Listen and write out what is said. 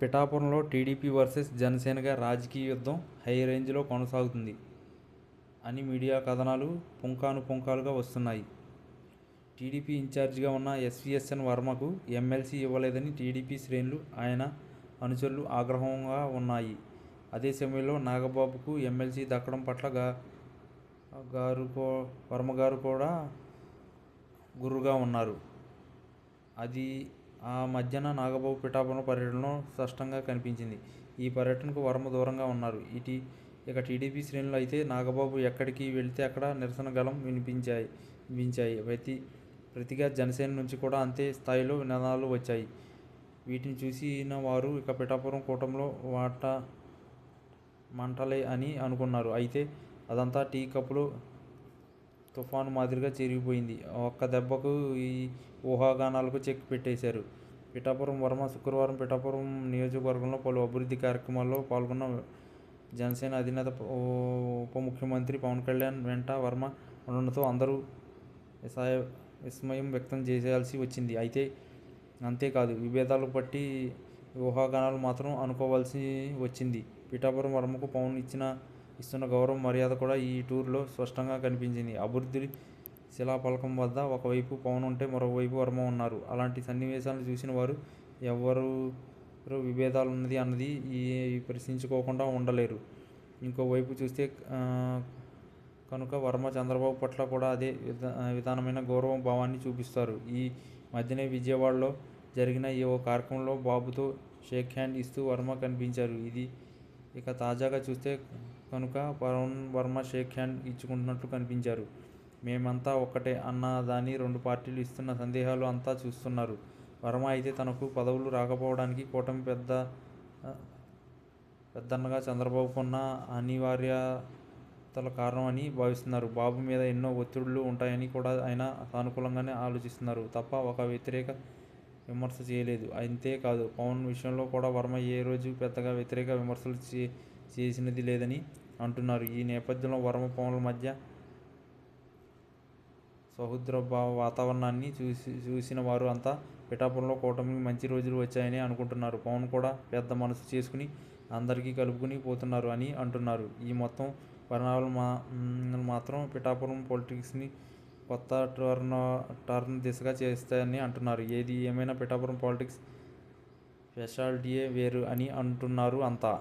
పిఠాపురంలో TDP versus జనసేనగా రాజకీయ యుద్ధం హై రేంజ్లో కొనసాగుతుంది అని మీడియా కథనాలు పుంకాను పుంకాలుగా వస్తున్నాయి. టీడీపీ ఇన్ఛార్జిగా ఉన్న ఎస్విఎస్ఎన్ వర్మకు ఎమ్మెల్సీ ఇవ్వలేదని టీడీపీ శ్రేణులు ఆయన అనుచరులు ఆగ్రహంగా ఉన్నాయి. అదే సమయంలో నాగబాబుకు ఎమ్మెల్సీ దక్కడం పట్ల గా గారు కో వర్మ గారు కూడా గుర్రుగా ఉన్నారు. అది ఆ మధ్యన నాగబాబు పిఠాపురం పర్యటనలో స్పష్టంగా కనిపించింది. ఈ పర్యటనకు వర్మ దూరంగా ఉన్నారు. ఇటీ ఇక టీడీపీ శ్రేణులు అయితే నాగబాబు ఎక్కడికి వెళితే అక్కడ నిరసన గలం వినిపించాయి వినిపించాయి. ప్రతి ప్రతిగా జనసేన నుంచి కూడా అంతే స్థాయిలో నినాదాలు వచ్చాయి. వీటిని చూసిన వారు ఇక పిఠాపురం కూటంలో వాట మంటలే అని అనుకున్నారు. అయితే అదంతా టీ కప్పులు తుఫాను మాదిరిగా చెరిగిపోయింది. ఒక్క దెబ్బకు ఈ ఊహాగానాలకు చెక్ పెట్టేశారు. పిఠాపురం వర్మ శుక్రవారం పిఠాపురం నియోజకవర్గంలో పలు అభివృద్ధి కార్యక్రమాల్లో పాల్గొన్న జనసేన అధినేత ఉప ముఖ్యమంత్రి పవన్ కళ్యాణ్ వెంట వర్మ ఉండడంతో అందరూ విసాయ విస్మయం వ్యక్తం చేయాల్సి వచ్చింది. అయితే అంతేకాదు విభేదాలు బట్టి ఊహాగానాలు మాత్రం అనుకోవాల్సి వచ్చింది. పిఠాపురం వర్మకు పవన్ ఇచ్చిన ఇస్తున్న గౌరవ మర్యాద కూడా ఈ టూర్లో స్పష్టంగా కనిపించింది. అభివృద్ధి శిలాఫలకం వద్ద ఒకవైపు పవన్ ఉంటే మరోవైపు వర్మ ఉన్నారు. అలాంటి సన్నివేశాలను చూసిన వారు ఎవరు విభేదాలు ఉన్నది అన్నది ఈ ప్రశ్నించుకోకుండా ఉండలేరు. ఇంకోవైపు చూస్తే కనుక వర్మ చంద్రబాబు పట్ల కూడా అదే విధా విధానమైన గౌరవ భావాన్ని చూపిస్తారు. ఈ మధ్యనే విజయవాడలో జరిగిన ఈ ఓ కార్యక్రమంలో బాబుతో షేక్ హ్యాండ్ ఇస్తూ వర్మ కనిపించారు. ఇది ఇక తాజాగా చూస్తే కనుక పవన్ వర్మ షేక్ హ్యాండ్ ఇచ్చుకుంటున్నట్లు కనిపించారు. మేమంతా ఒక్కటే అన్న దాని రెండు పార్టీలు ఇస్తున్న సందేహాలు అంతా చూస్తున్నారు. వర్మ అయితే తనకు పదవులు రాకపోవడానికి కూటమి పెద్ద పెద్దన్నగా చంద్రబాబుకున్న అనివార్యతల అనివార్యతల అని భావిస్తున్నారు. బాబు మీద ఎన్నో ఒత్తిడులు ఉంటాయని కూడా ఆయన సానుకూలంగానే ఆలోచిస్తున్నారు. తప్ప ఒక వ్యతిరేక విమర్శ చేయలేదు. అంతేకాదు పవన్ విషయంలో కూడా వర్మ ఏ రోజు పెద్దగా వ్యతిరేక విమర్శలు చే చేసినది లేదని అంటున్నారు. ఈ నేపథ్యంలో వర్మ పవన్ల మధ్య సహృద్రభావ వాతావరణాన్ని చూసి చూసిన వారు అంతా పిఠాపురంలో కూటమికి మంచి రోజులు వచ్చాయని అనుకుంటున్నారు. పవన్ కూడా పెద్ద మనసు చేసుకుని అందరికీ కలుపుకుని పోతున్నారు అని అంటున్నారు. ఈ మొత్తం పరిణామాలు మా మాత్రం పిఠాపురం పొలిటిక్స్ని కొత్త టర్న్ టర్న్ దిశగా చేస్తాయని అంటున్నారు. ఏది ఏమైనా పిఠాపురం పాలిటిక్స్ స్పెషాలిటీయే వేరు అని అంటున్నారు అంతా.